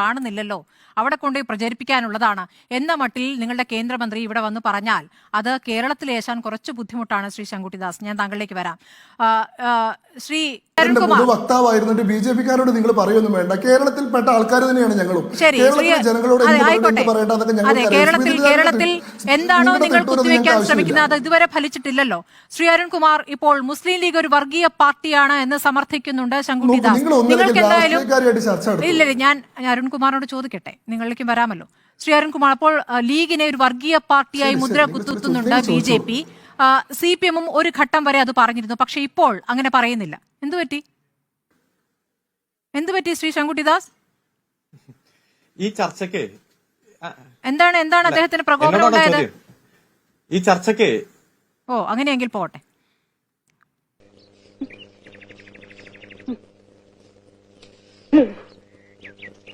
കാണുന്നില്ലല്ലോ. അവിടെ കൊണ്ടുപോയി പ്രചരിപ്പിക്കാനുള്ളതാണ്. എന്ന മട്ടിൽ നിങ്ങളുടെ കേന്ദ്രമന്ത്രി ഇവിടെ വന്ന് പറഞ്ഞാൽ അത് കേരളത്തിൽ ഏശാൻ കുറച്ച് ബുദ്ധിമുട്ടാണ് ശ്രീ ശങ്കുട്ടിദാസ്. ഞാൻ താങ്കളിലേക്ക് വരാം. ശ്രീ വക്താവായിരുന്നിട്ട് ബി ജെ പിക്കാരോട് നിങ്ങൾ പറയൊന്നും വേണ്ട. കേരളത്തിൽ പെട്ട ആൾക്കാർ തന്നെയാണ് ഞങ്ങളും. ശരി കേരളത്തിലെ ജനങ്ങളോട് അതെ എന്ത് പറയണം, ആയിക്കോട്ടെ. എന്ത് പറയണ്ട എന്നൊക്കെ അതെ ഞങ്ങൾക്ക് കേരളത്തിൽ എന്താണോ നിങ്ങൾ കുത്തിവെക്കാൻ ശ്രമിക്കുന്നത്? അത് ഇതുവരെ ഫലിച്ചിട്ടില്ലല്ലോ. ശ്രീ അരുൺകുമാർ ഇപ്പോൾ മുസ്ലിം ലീഗ് ഒരു വർഗീയ പാർട്ടിയാണ് എന്ന് സമർത്ഥിക്കുന്നുണ്ട് ശങ്കുട്ടിദാസ് നിങ്ങൾക്ക് എന്തായാലും. ഇല്ല ഇല്ല, ഞാൻ അരുൺകുമാറിനോട് ചോദിക്കട്ടെ. നിങ്ങളിലേക്ക് വരാമല്ലോ. ശ്രീ അരുൺകുമാർ അപ്പോൾ ലീഗിനെ ഒരു വർഗീയ പാർട്ടിയായി മുദ്ര കുത്തുന്നുണ്ട് B J P. C P എമ്മും ഒരു ഘട്ടം വരെ അത് പറഞ്ഞിരുന്നു. പക്ഷെ ഇപ്പോൾ അങ്ങനെ പറയുന്നില്ല. എന്തു പറ്റി? എന്തു പറ്റി ശ്രീ ശങ്കുട്ടിദാസ്? ഈ ചർച്ചയ്ക്ക് എന്താണ് എന്താണ് അദ്ദേഹത്തിന് പ്രകോപനം ഉണ്ടായത്? ഈ ചർച്ചയ്ക്ക് ഓ അങ്ങനെയെങ്കിൽ പോട്ടെ